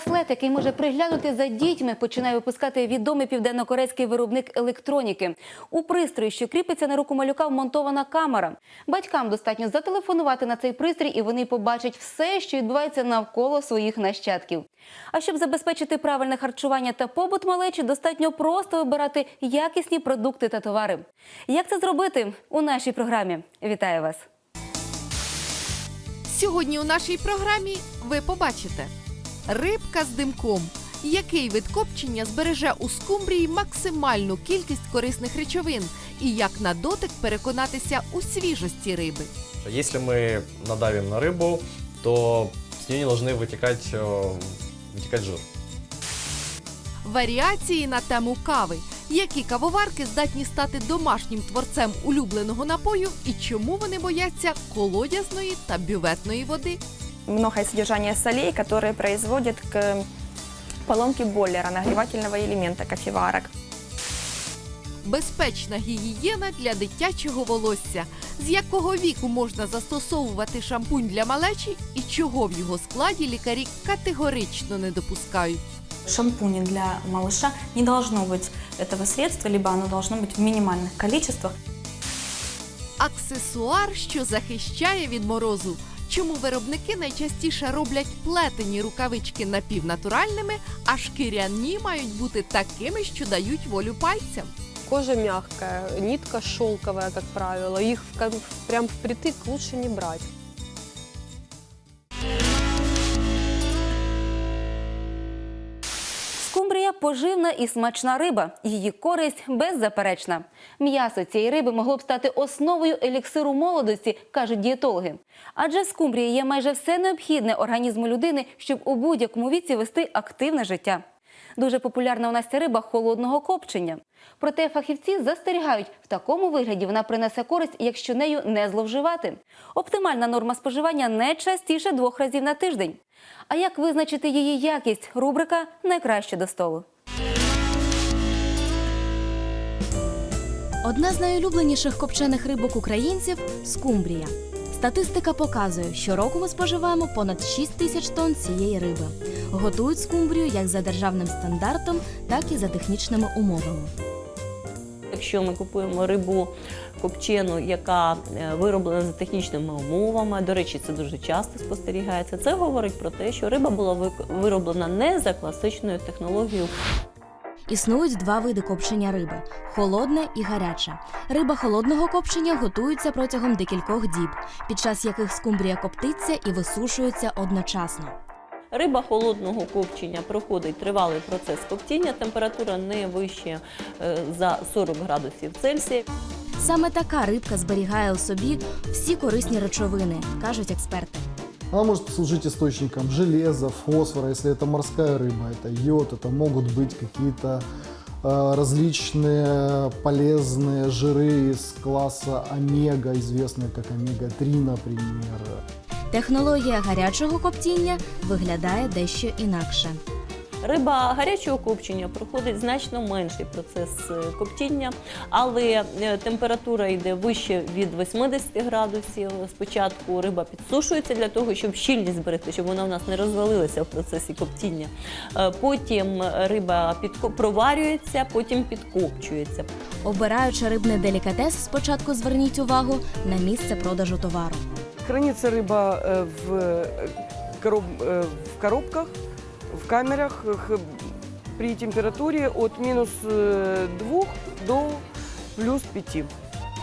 Браслет, який може приглянути за дітьми, починає випускати відомий південнокорейський виробник електроніки. У пристрої, що кріпиться на руку малюка, вмонтована камера. Батькам достатньо зателефонувати на цей пристрій, і вони побачать все, що відбувається навколо своїх нащадків. А щоб забезпечити правильне харчування та побут малечі, достатньо просто вибирати якісні продукти та товари. Як це зробити у нашій програмі? Вітаю вас! Сьогодні у нашій програмі ви побачите рибка з димком. Який вид копчення збереже у скумбрії максимальну кількість корисних речовин, і як на дотик переконатися у свіжості риби. Если мы надавим на рыбу, то с нее не должны вытекать, э, вытекать жир. Варіації на тему кави. Які кавоварки здатні стати домашнім творцем улюбленого напою і чому вони бояться колодязної та бюветної води? многое содержание солей, которые производят к поломке бойлера, нагревательного элемента кофеварок. Безпечна гігієна для дитячого волосся. З якого віку можна застосовувати шампунь для малечі і чого в його складі лікарі категорично не допускають. шампуне для малыша не должно быть этого средства, либо оно должно быть в минимальных количествах. Аксесуар, що захищає від морозу. Чому виробники найчастіше роблять плетені рукавички напівнатуральними, а шкіряні мають бути такими, що дають волю пальцям? Кожа мягкая, нитка шелковая, как правило. Их прям впритык лучше не брать. Поживна і смачна риба. Її користь беззаперечна. М'ясо цієї риби могло б стати основою еліксиру молодості, кажуть дієтологи. Адже в скумбрії є майже все необхідне організму людини, щоб у будь-якому віці вести активне життя. Дуже популярна у нас ця риба холодного копчення. Проте фахівці застерігають, в такому вигляді вона принесе користь, якщо нею не зловживати. Оптимальна норма споживання не частіше двох разів на тиждень. А як визначити її якість? Рубрика Найкраще до столу. Одна з найулюбленіших копчених рибок українців скумбрія. Статистика показує, що року ми споживаємо понад 6 тисяч тонн цієї риби. Готують скумбрію як за державним стандартом, так і за технічними умовами. Якщо ми купуємо рибу копчену, яка е, вироблена за технічними умовами, до речі, це дуже часто спостерігається. Це говорить про те, що риба була вироблена не за класичною технологією. Існують два види копчення риби холодне і гаряче. Риба холодного копчення готується протягом декількох діб, під час яких скумбрія коптиться і висушується одночасно. Риба холодного копчення проходить тривалий процес коптіння, температура не вища е, за 40 градусів Цельсія. Саме така рибка зберігає у собі всі корисні речовини, кажуть експерти. Она может служить источником железа, фосфора, если это морская рыба, это йод, это могут быть какие-то э, различные полезные жиры из класса омега, известные как омега-3, например. Технологія гарячого коптіння виглядає дещо інакше. Риба гарячого копчення проходить значно менший процес е, коптіння, але е, температура йде вище від 80 градусів. Спочатку риба підсушується для того, щоб щільність зберегти, щоб вона у нас не розвалилася в процесі коптіння. Е, Потім риба підко- проварюється, потім підкопчується. Обираючи рибний делікатес, спочатку зверніть увагу на місце продажу товару. Хранится рыба э, в, э, короб- э, в коробках, в камерах э, при температуре от минус 2 до плюс 5.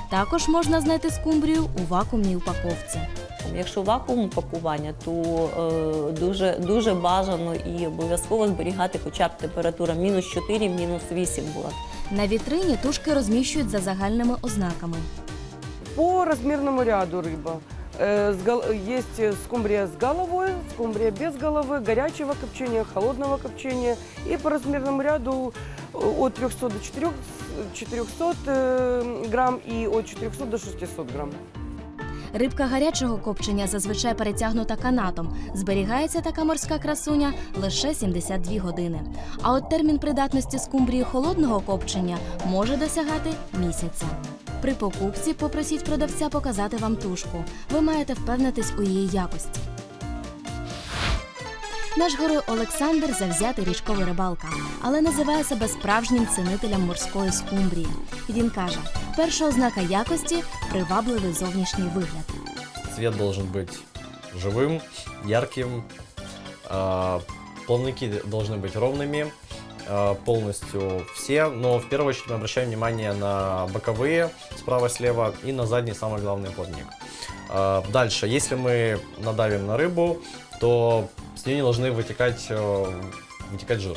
Також можна знайти скумбрію у вакуумній упаковці. Якщо вакуум пакування, то е, дуже, дуже бажано і обов'язково зберігати хоча б температура мінус 4, мінус 8 була. На вітрині тушки розміщують за загальними ознаками. По размерному ряду рыба. Э, с гол- Есть э, скумбрия с головой, скумбрия без головы, горячего копчения, холодного копчения. И по размерному ряду э, от 300 до 400, 400 э, грамм и от 400 до 600 грамм. Рибка гарячого копчення зазвичай перетягнута канатом. Зберігається така морська красуня лише 72 години. А от термін придатності скумбрії холодного копчення може досягати місяця. При покупці попросіть продавця показати вам тушку. Ви маєте впевнитись у її якості. Наш герой Олександр завзятий річковий рибалка, але називає себе справжнім цінителем морської скумбрії. Він каже: перша ознака якості привабливий зовнішній вигляд. Цвет должен быть живым, ярким, а, плавники должны быть ровными, а, полностью все, но в первую очередь мы обращаем внимание на боковые справа-слева и на задний самый главный плавник. А, Дальше, если мы надавим на рыбу, то с нее не должны вытекать, э, вытекать жир.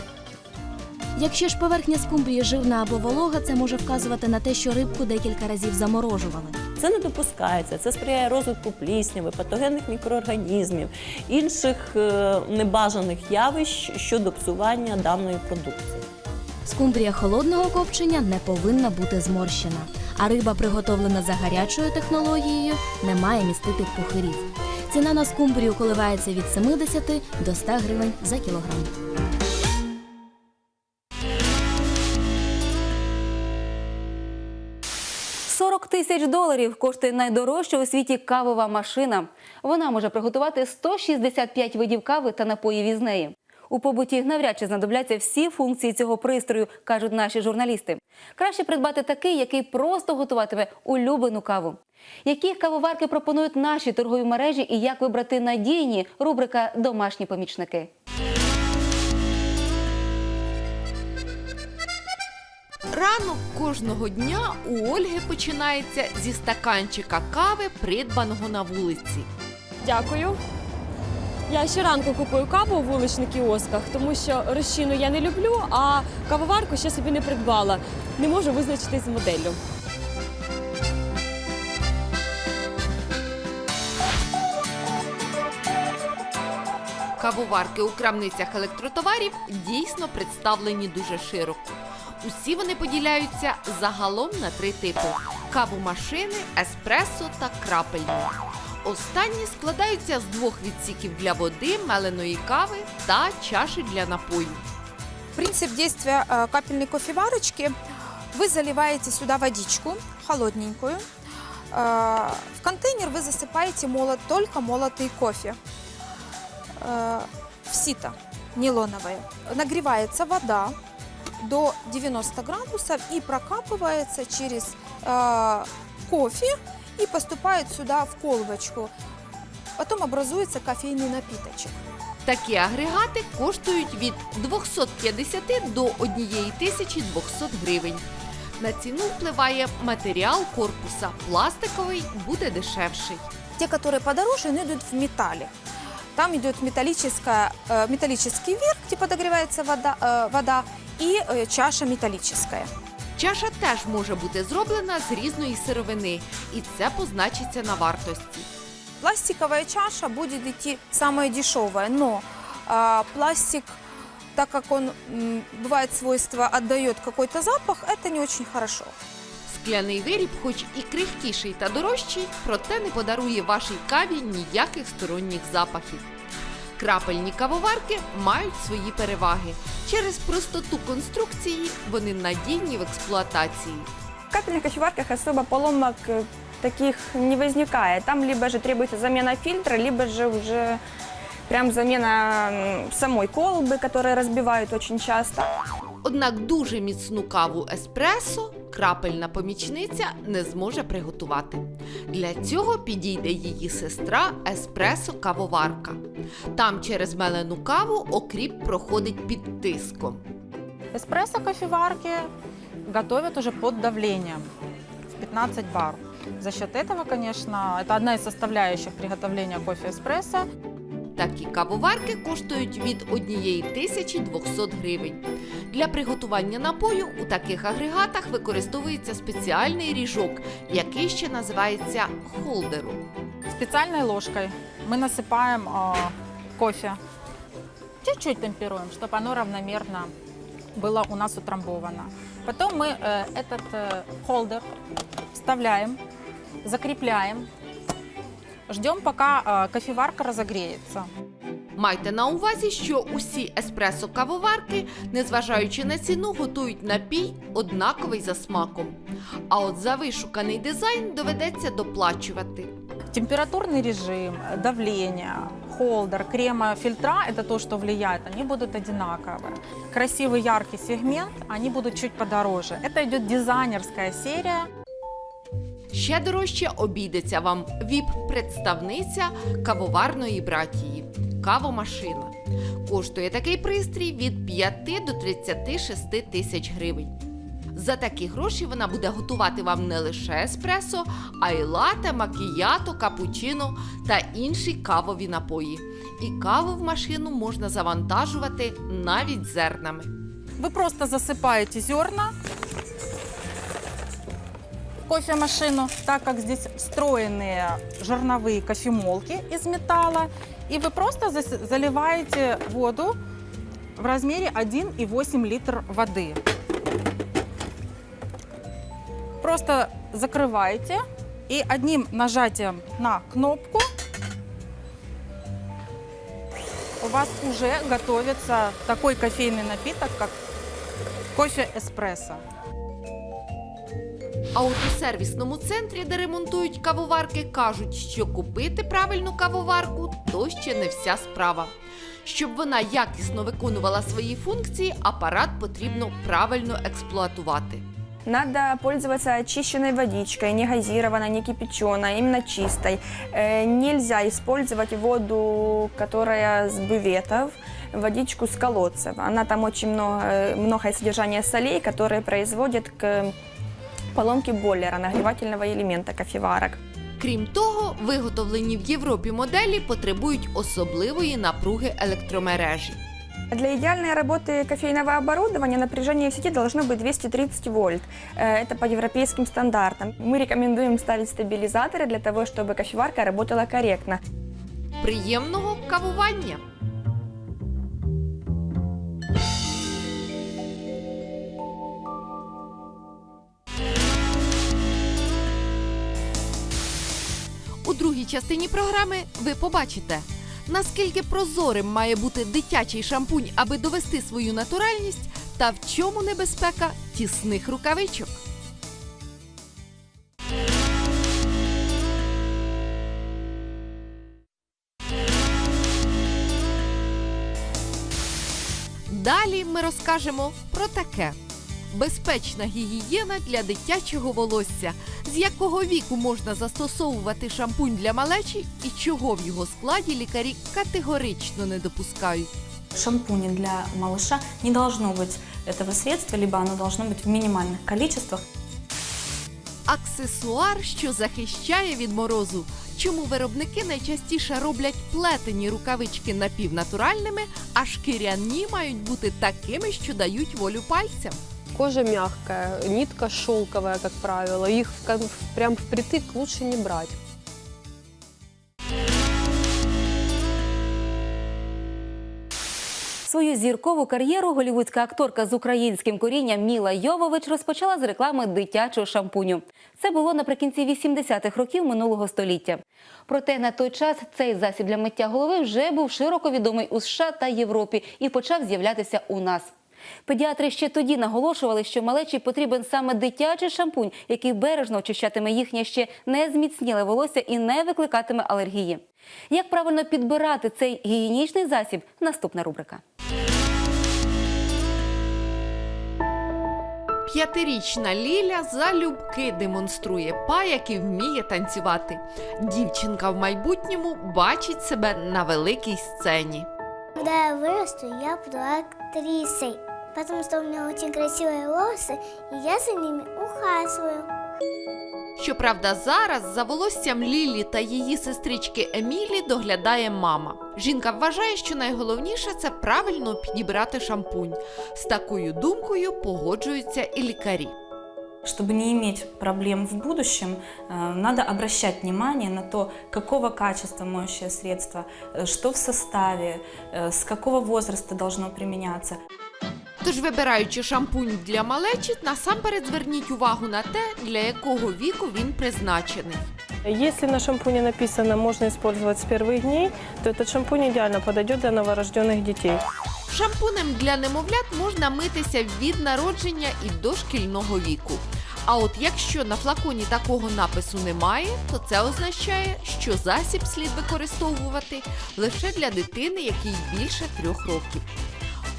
Якщо ж поверхня скумбрії живна або волога, це може вказувати на те, що рибку декілька разів заморожували. Це не допускається. Це сприяє розвитку плісняви, патогенних мікроорганізмів, інших е, небажаних явищ щодо псування даної продукції. Скумбрія холодного копчення не повинна бути зморщена, а риба, приготовлена за гарячою технологією, не має містити пухирів. Ціна на скумбрію коливається від 70 до 100 гривень за кілограм. – тисяч доларів коштує найдорожча у світі кавова машина. Вона може приготувати 165 видів кави та напоїв із неї. У побуті навряд чи знадобляться всі функції цього пристрою, кажуть наші журналісти. Краще придбати такий, який просто готуватиме улюблену каву. Які кавоварки пропонують наші торгові мережі і як вибрати надійні? Рубрика Домашні помічники. Ранок кожного дня у Ольги починається зі стаканчика кави, придбаного на вулиці. Дякую. Я щоранку купую каву у вуличних кіосках, тому що розчину я не люблю, а кавоварку ще собі не придбала. Не можу визначитись з моделлю. Кавоварки у крамницях електротоварів дійсно представлені дуже широко. Усі вони поділяються загалом на три типи: кавомашини, еспресо та крапельні. Останні складаються з двох відсіків для води, меленої кави та чаші для напою. Принцип действия э, капельной кофеварочки. Вы заливаете сюда водичку холодненькую. Э, В контейнер вы засыпаете молот, только молотый кофе. Э, В сито нейлоновое. Нагревается вода до 90 градусов и прокапывается через э, кофе и поступает сюда в колбочку. Потом образуется кофейный напиточек. Такі агрегати коштують від 250 до 1200 гривень. На ціну впливає матеріал корпуса. Пластиковий буде дешевший. Те, которые подороже, они идут в металле. Там идет металлическая, э, металлический верх, где подогревается вода, э, вода и э, чаша металлическая. Чаша теж може бути зроблена з різної сировини, і це позначиться на вартості. Пластиковая чаша будет идти самая дешевая, но а, пластик, так как он м, бывает свойство отдает какой-то запах, это не очень хорошо. Скляний виріб, хоч і крихкіший та дорожчий, проте не подарує вашій каві ніяких сторонніх запахів. Крапельні кавоварки мають свої переваги. Через простоту конструкції вони надійні в експлуатації. В капельных кофеварках особо поломок э, таких не возникает. Там либо же требуется замена фильтра, либо же уже прям замена м, самой колбы, которые разбивают очень часто. Однак дуже міцну каву еспресо крапельна помічниця не зможе приготувати. Для цього підійде її сестра еспресо кавоварка. Там через мелену каву окріп проходить під тиском. Эспрессо кофеварки готовят уже под давлением в 15 бар. За счет этого, конечно, это одна из составляющих приготовления кофе эспрессо. Такі кавоварки коштують від 1200 гривень. Для приготування напою у таких агрегатах використовується спеціальний ріжок, який ще називається холдером. Специальной ложкой мы насыпаем э, кофе. Чуть-чуть темперуем, чтобы оно равномерно было у нас утрамбовано. Потом мы э, этот э, холдер вставляем, закрепляем, ждем, пока э, кофеварка разогреется. Майте на увазі, що усі еспресо кавоварки, незважаючи на ціну, готують напій однаковий за смаком. А от за вишуканий дизайн доведеться доплачувати. Температурный режим, давление, холдер, крема, фильтра – это то, что влияет, они будут одинаковые. Красивый яркий сегмент, они будут чуть подороже. Это идет дизайнерская серия. Ще дорожче обійдеться вам ВІП-представниця кавоварної братії кавомашина. Коштує такий пристрій від 5 до 36 тисяч гривень. За такі гроші вона буде готувати вам не лише еспресо, а й лате, макіято, капучино та інші кавові напої. І каву в машину можна завантажувати навіть зернами. Вы просто засыпаете зерна кофемашину, так как здесь встроенные жерновые кофемолки из металла, и вы просто заливаете воду в размере 1,8 литр воды. Просто закрываете и одним нажатием на кнопку у вас уже готовится такой кофейный напиток, как кофе эспрессо. А от у сервісному центрі, де ремонтують кавоварки, кажуть, що купити правильну кавоварку то ще не вся справа. Щоб вона якісно виконувала свої функції, апарат потрібно правильно експлуатувати. Надо пользоваться очищенной водичкой, не газированной, не кипяченой, именно чистой. Э, нельзя использовать воду, которая с бюветов, водичку с колодцев. Она там очень много, э, многое содержание солей, которые производят к поломке бойлера, нагревательного элемента кофеварок. Крім того, виготовлені в Європі моделі потребують особливої напруги електромережі. Для идеальной работы кофейного оборудования напряжение в сети должно быть 230 вольт. Э, Это по европейским стандартам. Мы рекомендуем ставить стабилизаторы для того, чтобы кофеварка работала корректно. Приємного кавування! Частині програми ви побачите, наскільки прозорим має бути дитячий шампунь, аби довести свою натуральність, та в чому небезпека тісних рукавичок. Далі ми розкажемо про таке: безпечна гігієна для дитячого волосся, з якого віку можна застосовувати шампунь для малечі і чого в його складі лікарі категорично не допускають. В шампуне для малыша не должно быть этого средства, либо оно должно быть в минимальных количествах. Аксесуар, що захищає від морозу. Чому виробники найчастіше роблять плетені рукавички напівнатуральними, а шкіряні мають бути такими, що дають волю пальцям. Кожа мягкая, нитка шелковая, как правило. Их прям впритык лучше не брать. Свою зіркову кар'єру голівудська акторка з українським корінням Міла Йовович розпочала з реклами дитячого шампуню. Це було наприкінці 80-х років минулого століття. Проте на той час цей засіб для миття голови вже був широко відомий у США та Європі і почав з'являтися у нас. Педіатри ще тоді наголошували, що малечі потрібен саме дитячий шампунь, який бережно очищатиме їхнє ще не зміцніле волосся і не викликатиме алергії. Як правильно підбирати цей гігієнічний засіб? Наступна рубрика. П'ятирічна Ліля залюбки демонструє па, який вміє танцювати. Дівчинка в майбутньому бачить себе на великій сцені. Когда я вырасту, я буду актрисой, потому что у меня очень красивые волосы, и я за ними ухаживаю. Щоправда, зараз за волоссям Лілі та її сестрички Емілі доглядає мама. Жінка вважає, що найголовніше це правильно підібрати шампунь. З такою думкою погоджуються і лікарі. Чтобы не иметь проблем в будущем, э, надо обращать внимание на то, какого качества моющее средство, э, что в составе, э, с какого возраста должно применяться. Тож, вибираючи шампунь для малечі, насамперед зверніть увагу на те, для якого віку він призначений. Если на шампуне написано «можно использовать с первых дней», то этот шампунь идеально подойдет для новорожденных детей. Шампунем для немовлят можна митися від народження і до шкільного віку. А от якщо на флаконі такого напису немає, то це означає, що засіб слід використовувати лише для дитини, якій більше трьох років.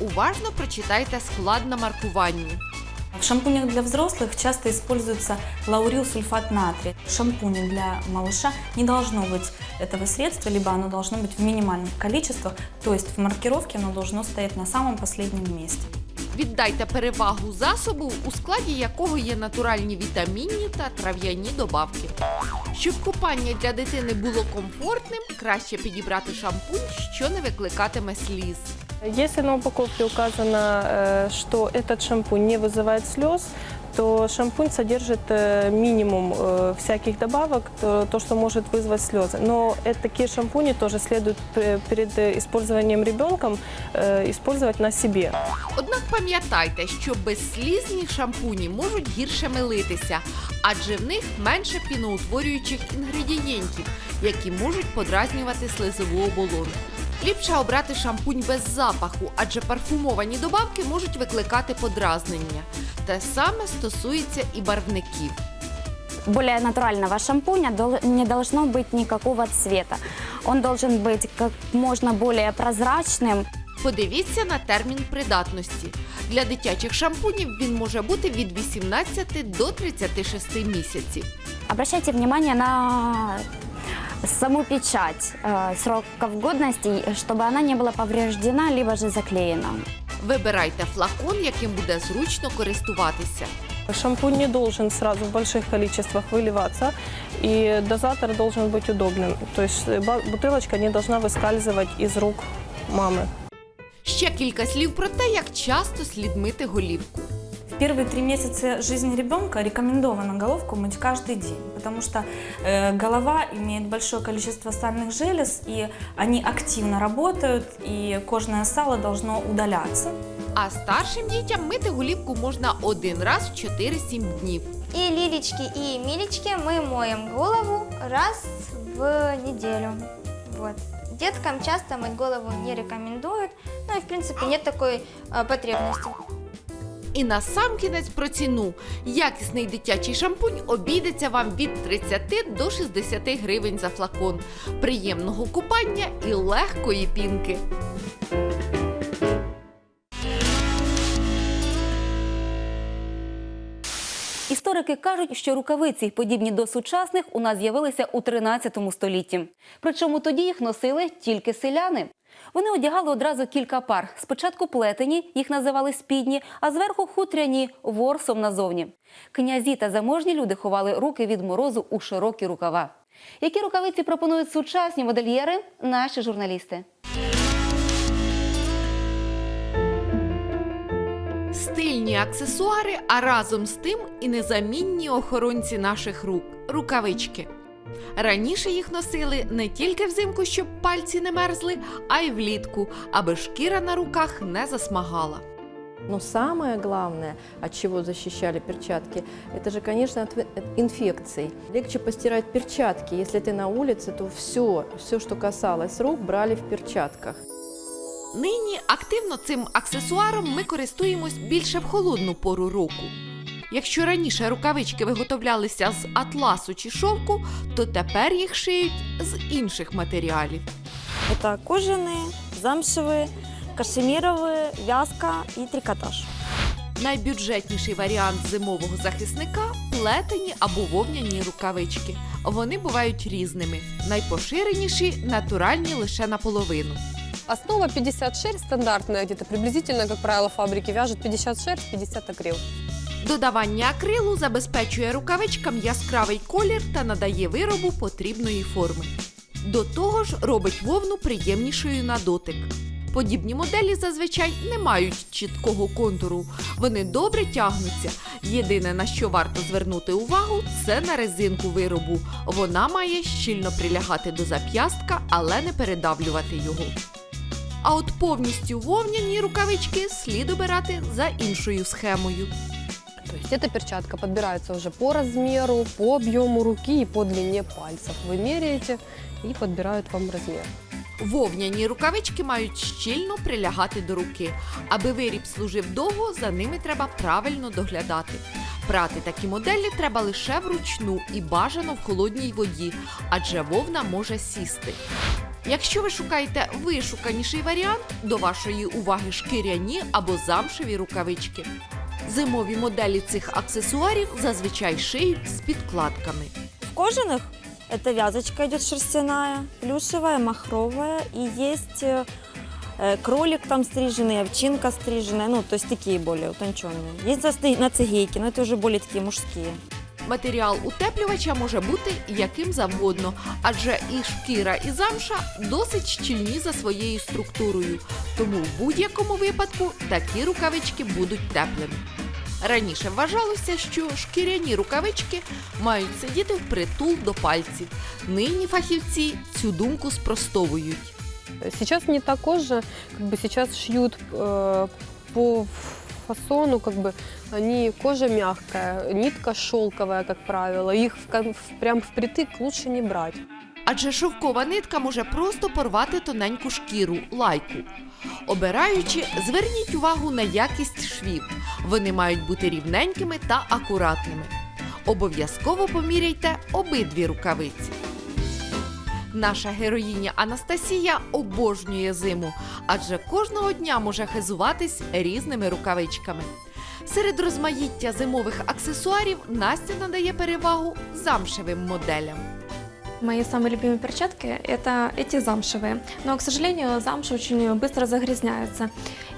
Уважно прочитайте склад на маркуванні. В шампунях для взрослых часто используется лаурилсульфат натрия. В шампуне для малыша не должно быть этого средства, либо оно должно быть в минимальных количествах, то есть в маркировке оно должно стоять на самом последнем месте. Віддайте перевагу засобу, у складі якого є натуральні вітамінні та трав'яні добавки. Щоб купання для дитини було комфортним, краще підібрати шампунь, що не викликатиме сліз. Если на упаковке указано, э, что этот шампунь не вызывает слез, то шампунь содержит э, минимум э, всяких добавок, то, то, что может вызвать слезы. Но э, такие шампуни тоже следует пре- перед э, использованием ребенком э, использовать на себе. Однак пам'ятайте, що безслізні шампуні можуть гірше милитися, адже в них менше піноутворюючих інгредієнтів, які можуть подразнювати слизову оболонку. Ліпше обрати шампунь без запаху, адже парфумовані добавки можуть викликати подразнення. Те саме стосується і барвників. более натурального шампуня дол- не должно быть никакого цвета. Он должен быть как можно более прозрачным. Подивіться на термін придатності. Для дитячих шампунів він може бути від 18 до 36 місяців. Обращайте внимание на саму печать э, сроков годности, чтобы она не была повреждена, либо же заклеена. Вибирайте флакон, яким буде зручно користуватися. Шампунь не должен сразу в больших количествах выливаться, и дозатор должен быть удобным. То есть э, ба- бутылочка не должна выскальзывать из рук мамы. Ще кілька слів про те, як часто слід мити голівку. В первые три месяца жизни ребенка рекомендовано головку мыть каждый день, потому что э, голова имеет большое количество сальных желез, и они активно работают, и кожное сало должно удаляться. А старшим дітям мити голівку можна один раз в 4-7 днів. И Лилечки, и Милечки мы моем голову раз в неделю. Вот. Деткам часто мыть голову не рекомендуют, ну и в принципе нет такой э, потребности. І на сам кінець про ціну. Якісний дитячий шампунь обійдеться вам від 30 до 60 гривень за флакон. Приємного купання і легкої пінки. Історики кажуть, що рукавиці, подібні до сучасних, у нас з'явилися у 13 столітті. Причому тоді їх носили тільки селяни. Вони одягали одразу кілька пар. Спочатку плетені, їх називали спідні, а зверху хутряні ворсом назовні. Князі та заможні люди ховали руки від морозу у широкі рукава. Які рукавиці пропонують сучасні модельєри? Наші журналісти. Стильні аксесуари, а разом з тим і незамінні охоронці наших рук рукавички. Раніше їх носили не тільки взимку, щоб пальці не мерзли, а й влітку, аби шкіра на руках не засмагала. Но самое главное, от чего защищали перчатки, это же, конечно, от инфекций. Легче постирать перчатки. Если ты на улице, то все, все, что касалось рук, брали в перчатках. Нині активно цим аксесуаром ми користуємось більше в холодну пору року. Якщо раніше рукавички виготовлялися з атласу чи шовку, то тепер їх шиють з інших матеріалів. Это кожаные, замшевые, кашемировые, вязка и трикотаж. Найбюджетніший варіант зимового захисника плетені або вовняні рукавички. Вони бувають різними. Найпоширеніші натуральні лише наполовину. Основа 50 шерсть стандартная, где-то приблизительно, как правило, фабрики вяжут 50 шерсть, 50 акрил. Додавання акрилу забезпечує рукавичкам яскравий колір та надає виробу потрібної форми. До того ж, робить вовну приємнішою на дотик. Подібні моделі зазвичай не мають чіткого контуру. Вони добре тягнуться. Єдине на що варто звернути увагу, це на резинку виробу. Вона має щільно прилягати до зап'ястка, але не передавлювати його. А от повністю вовняні рукавички слід обирати за іншою схемою. То есть эта перчатка подбирается уже по размеру, по объему руки и по длине пальцев. Вы меряете и подбирают вам размер. Вовняні рукавички мають щільно прилягати до руки. Аби виріб служив довго, за ними треба правильно доглядати. Прати такі моделі треба лише вручну і бажано в холодній воді, адже вовна може сісти. Якщо ви шукаєте вишуканіший варіант, до вашої уваги шкіряні або замшеві рукавички. Зимові моделі цих аксесуарів зазвичай шиють з підкладками. В кожаных эта вязочка идет шерстяная, плюшевая, махровая и есть э, э, кролик там стриженный, овчинка стриженная, ну то есть такие более утонченные. Есть засты- на цигейке, но это уже более такие мужские. Матеріал утеплювача може бути яким завгодно, адже і шкіра, і замша досить щільні за своєю структурою. Тому в будь-якому випадку такі рукавички будуть теплими. Раніше вважалося, що шкіряні рукавички мають сидіти впритул до пальців. Нині фахівці цю думку спростовують. Сейчас не та кожа, как бы сейчас э, по фасону, как бы они кожа мягкая, нитка шелковая, как правило, их в прям впритык лучше не брать. Адже шовкова нитка може просто порвати тоненьку шкіру лайку. Обираючи, зверніть увагу на якість швів. Вони мають бути рівненькими та акуратними. Обов'язково поміряйте обидві рукавиці. Наша героїня Анастасія обожнює зиму, адже кожного дня може хизуватись різними рукавичками. Серед розмаїття зимових аксесуарів Настя надає перевагу замшевим моделям. Мои самые любимые перчатки – это эти замшевые. Но, к сожалению, замши очень быстро загрязняются.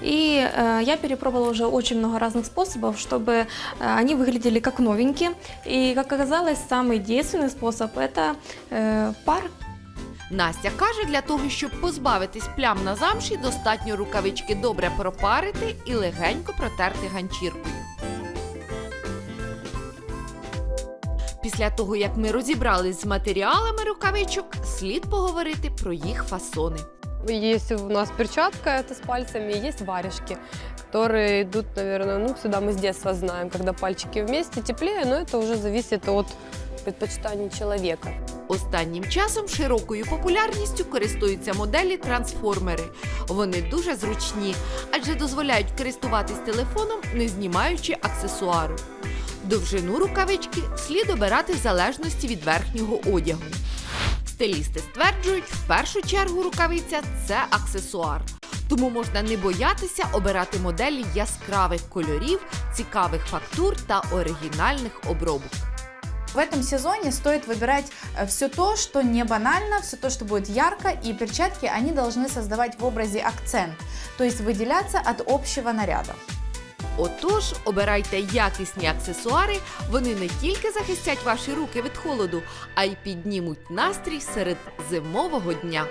И э, я перепробовала уже очень много разных способов, чтобы э, они выглядели как новенькие. И, как оказалось, самый действенный способ – это э, пар. Настя каже, для того, щоб позбавитись плям на замші, достатньо рукавички добре пропарити і легенько протерти ганчіркою. Після того, як ми розібрались з матеріалами рукавичок, слід поговорити про їх фасони. Есть у нас перчатка, это с пальцами, и есть варежки, которые идут, наверное, ну, сюда мы с детства знаем, когда пальчики вместе теплее, но это уже зависит от предпочитаний человека. Останнім часом широкою популярністю користуються моделі трансформери. Вони дуже зручні, адже дозволяють користуватись телефоном, не знімаючи аксесуару. Довжину рукавички слід обирати в залежності від верхнього одягу. Стилісти стверджують, в першу чергу рукавиця це аксесуар. Тому можна не боятися обирати моделі яскравих кольорів, цікавих фактур та оригінальних обробок. В этом сезоне стоит выбирать все то, что не банально, все то, что будет ярко, и перчатки, они должны создавать в образе акцент, то есть выделяться от общего наряда. Отож, обирайте якісні аксесуари, вони не тільки захистять ваші руки від холоду, а й піднімуть настрій серед зимового дня.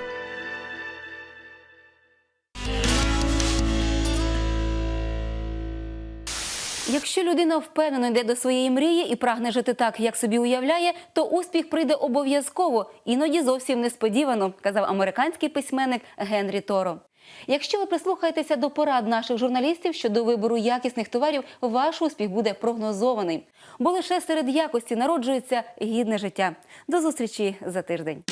Якщо людина впевнено йде до своєї мрії і прагне жити так, як собі уявляє, то успіх прийде обов'язково, іноді зовсім несподівано, казав американський письменник Генрі Торо. Якщо ви прислухаєтеся до порад наших журналістів щодо вибору якісних товарів, ваш успіх буде прогнозований. Бо лише серед якості народжується гідне життя. До зустрічі за тиждень.